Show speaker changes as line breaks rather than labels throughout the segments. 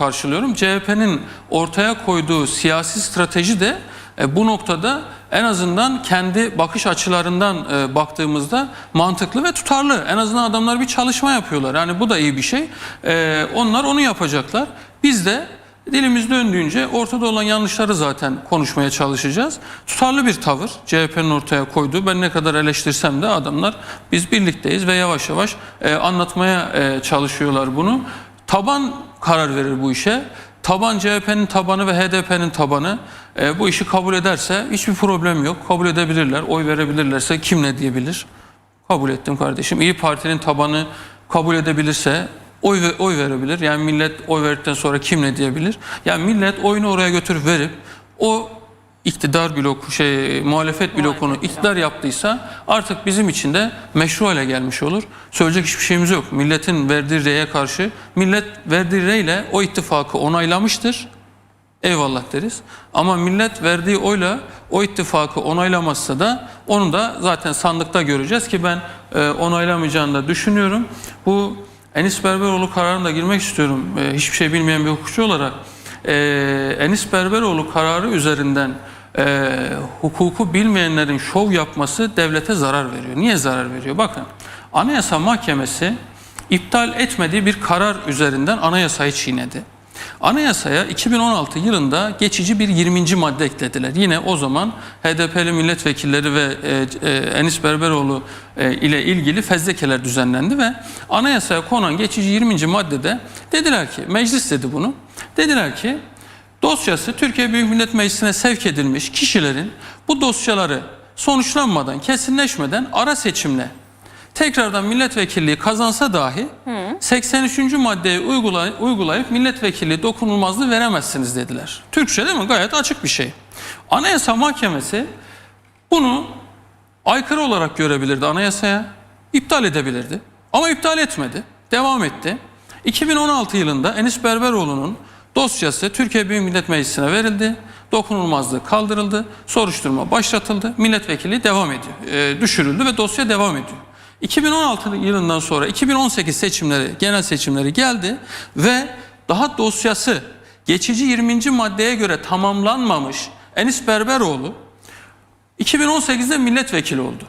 karşılıyorum. CHP'nin ortaya koyduğu siyasi strateji de e, bu noktada en azından kendi bakış açılarından e, baktığımızda mantıklı ve tutarlı. En azından adamlar bir çalışma yapıyorlar. Yani bu da iyi bir şey. E, onlar onu yapacaklar. Biz de dilimiz döndüğünce ortada olan yanlışları zaten konuşmaya çalışacağız. Tutarlı bir tavır CHP'nin ortaya koyduğu. Ben ne kadar eleştirsem de adamlar biz birlikteyiz ve yavaş yavaş e, anlatmaya e, çalışıyorlar bunu. Taban karar verir bu işe. Taban CHP'nin tabanı ve HDP'nin tabanı e, bu işi kabul ederse hiçbir problem yok. Kabul edebilirler, oy verebilirlerse kim ne diyebilir? Kabul ettim kardeşim. İyi Parti'nin tabanı kabul edebilirse oy ve oy verebilir. Yani millet oy verdikten sonra kim ne diyebilir? Yani millet oyunu oraya götürüp verip o iktidar bloku şey muhalefet blokunu iktidar yaptıysa artık bizim için de meşru hale gelmiş olur. Söyleyecek hiçbir şeyimiz yok. Milletin verdiği reye karşı millet verdiği reyle o ittifakı onaylamıştır. Eyvallah deriz. Ama millet verdiği oyla o ittifakı onaylamazsa da onu da zaten sandıkta göreceğiz ki ben e, onaylamayacağını da düşünüyorum. Bu Enis Berberoğlu kararına da girmek istiyorum. E, hiçbir şey bilmeyen bir hukukçu olarak. E, Enis Berberoğlu kararı üzerinden e, hukuku bilmeyenlerin şov yapması devlete zarar veriyor. Niye zarar veriyor? Bakın Anayasa Mahkemesi iptal etmediği bir karar üzerinden anayasayı çiğnedi. Anayasaya 2016 yılında geçici bir 20. madde eklediler. Yine o zaman HDP'li milletvekilleri ve e, e, Enis Berberoğlu e, ile ilgili fezlekeler düzenlendi ve anayasaya konan geçici 20. maddede dediler ki meclis dedi bunu. Dediler ki dosyası Türkiye Büyük Millet Meclisi'ne sevk edilmiş kişilerin bu dosyaları sonuçlanmadan, kesinleşmeden ara seçimle tekrardan milletvekilliği kazansa dahi 83. maddeyi uygulay- uygulayıp milletvekilliği dokunulmazlığı veremezsiniz dediler. Türkçe değil mi? Gayet açık bir şey. Anayasa Mahkemesi bunu aykırı olarak görebilirdi anayasaya, iptal edebilirdi. Ama iptal etmedi, devam etti. 2016 yılında Enis Berberoğlu'nun dosyası Türkiye Büyük Millet Meclisi'ne verildi. Dokunulmazlığı kaldırıldı, soruşturma başlatıldı, milletvekilliği devam ediyor, e, düşürüldü ve dosya devam ediyor. 2016 yılından sonra 2018 seçimleri, genel seçimleri geldi ve daha dosyası geçici 20. maddeye göre tamamlanmamış Enis Berberoğlu 2018'de milletvekili oldu.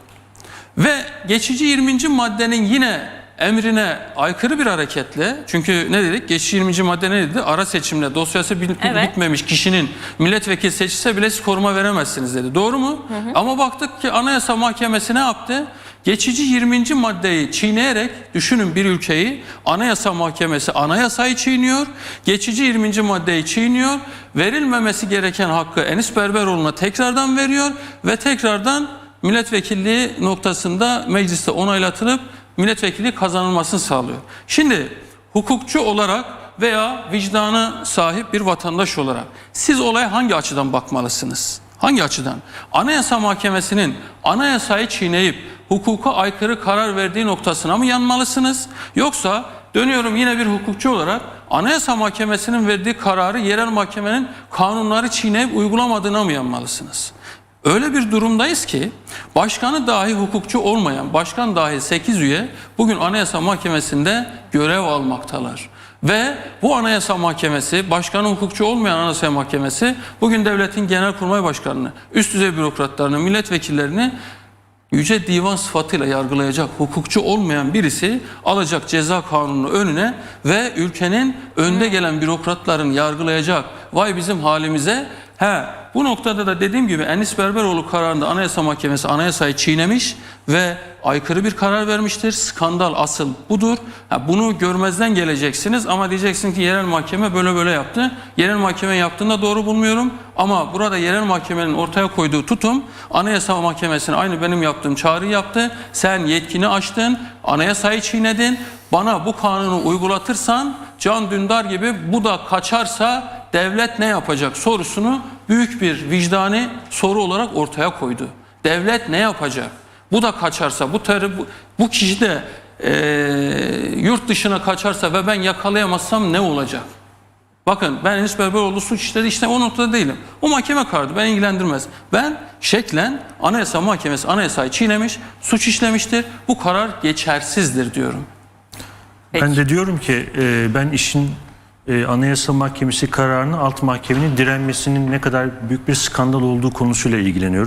Ve geçici 20. maddenin yine emrine aykırı bir hareketle çünkü ne dedik? Geçici 20. madde ne dedi? Ara seçimle dosyası
Evet.
bitmemiş kişinin milletvekili seçilse bile siz koruma veremezsiniz dedi. Doğru mu? Ama baktık ki Anayasa Mahkemesi ne yaptı? Geçici 20. maddeyi çiğneyerek düşünün bir ülkeyi Anayasa Mahkemesi anayasayı çiğniyor. Geçici 20. maddeyi çiğniyor. Verilmemesi gereken hakkı Enis Berberoğlu'na tekrardan veriyor ve tekrardan milletvekilliği noktasında mecliste onaylatılıp milletvekili kazanılmasını sağlıyor. Şimdi hukukçu olarak veya vicdanı sahip bir vatandaş olarak siz olaya hangi açıdan bakmalısınız? Hangi açıdan? Anayasa Mahkemesi'nin anayasayı çiğneyip hukuka aykırı karar verdiği noktasına mı yanmalısınız? Yoksa dönüyorum yine bir hukukçu olarak Anayasa Mahkemesi'nin verdiği kararı yerel mahkemenin kanunları çiğneyip uygulamadığına mı yanmalısınız? Öyle bir durumdayız ki başkanı dahi hukukçu olmayan başkan dahil 8 üye bugün Anayasa Mahkemesi'nde görev almaktalar. Ve bu Anayasa Mahkemesi, başkanı hukukçu olmayan Anayasa Mahkemesi bugün devletin genelkurmay başkanını, üst düzey bürokratlarını, milletvekillerini Yüce Divan sıfatıyla yargılayacak hukukçu olmayan birisi alacak ceza kanunu önüne ve ülkenin önde gelen bürokratların yargılayacak. Vay bizim halimize. He, bu noktada da dediğim gibi Enis Berberoğlu kararında Anayasa Mahkemesi anayasayı çiğnemiş ve aykırı bir karar vermiştir. Skandal asıl budur. Ha, bunu görmezden geleceksiniz ama diyeceksin ki yerel mahkeme böyle böyle yaptı. Yerel mahkeme yaptığında doğru bulmuyorum ama burada yerel mahkemenin ortaya koyduğu tutum Anayasa Mahkemesi'ne aynı benim yaptığım çağrı yaptı. Sen yetkini aştın, anayasayı çiğnedin. Bana bu kanunu uygulatırsan Can Dündar gibi bu da kaçarsa devlet ne yapacak sorusunu büyük bir vicdani soru olarak ortaya koydu. Devlet ne yapacak? Bu da kaçarsa, bu terör, bu, bu kişi de eee, yurt dışına kaçarsa ve ben yakalayamazsam ne olacak? Bakın ben Enis Berberoğlu suç işledi işte o noktada değilim. O mahkeme kararı beni ilgilendirmez. Ben şeklen Anayasa Mahkemesi anayasayı çiğnemiş, suç işlemiştir. Bu karar geçersizdir diyorum.
Peki.
Ben de diyorum ki e, ben işin
e, Anayasa Mahkemesi kararını alt mahkemenin direnmesinin ne kadar büyük bir skandal olduğu konusuyla ilgileniyorum.